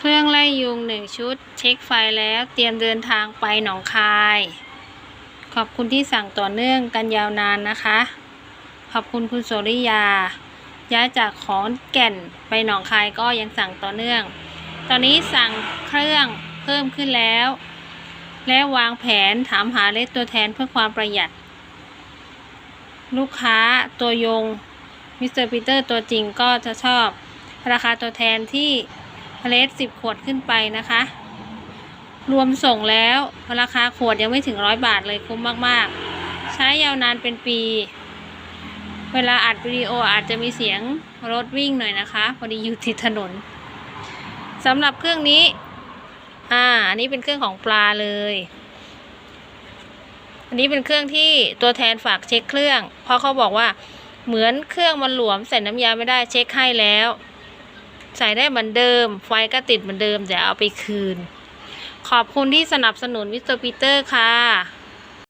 เครื่องไล่ยุงหนึ่งชุด เช็คไฟแล้วเตรียมเดินทางไปหนองคาย ขอบคุณที่สั่งต่อเนื่องกันยาวนานนะคะ ขอบคุณคุณโสริยา ย้ายจากขอนแก่นไปหนองคายก็ยังสั่งต่อเนื่อง ตอนนี้สั่งเครื่องเพิ่มขึ้นแล้ว และวางแผนถามหาเลสตัวแทนเพื่อความประหยัด ลูกค้าตัวยงมิสเตอร์ปีเตอร์ตัวจริงก็จะชอบราคาตัวแทนที่ เลสสิบขวดขึ้นไปนะคะ รวมส่งแล้วราคาขวดยังไม่ถึงร้อยบาทเลยคุ้มมากๆ ใช้ยาวนานเป็นปี เวลาอัดวิดีโออาจจะมีเสียงรถวิ่งหน่อยนะคะ พอดีอยู่ติดถนนสำหรับเครื่องนี้ อ่า อันนี้เป็นเครื่องของปลาเลย อันนี้เป็นเครื่องที่ตัวแทนฝากเช็คเครื่อง เพราะเขาบอกว่าเหมือนเครื่องมันหลวมใส่น้ำยาไม่ได้เช็คให้แล้ว ใส่ได้เหมือนเดิม ไฟก็ติดเหมือนเดิมเดี๋ยวเอาไปคืน ขอบคุณที่สนับสนุนมิสเตอร์ปีเตอร์ค่ะ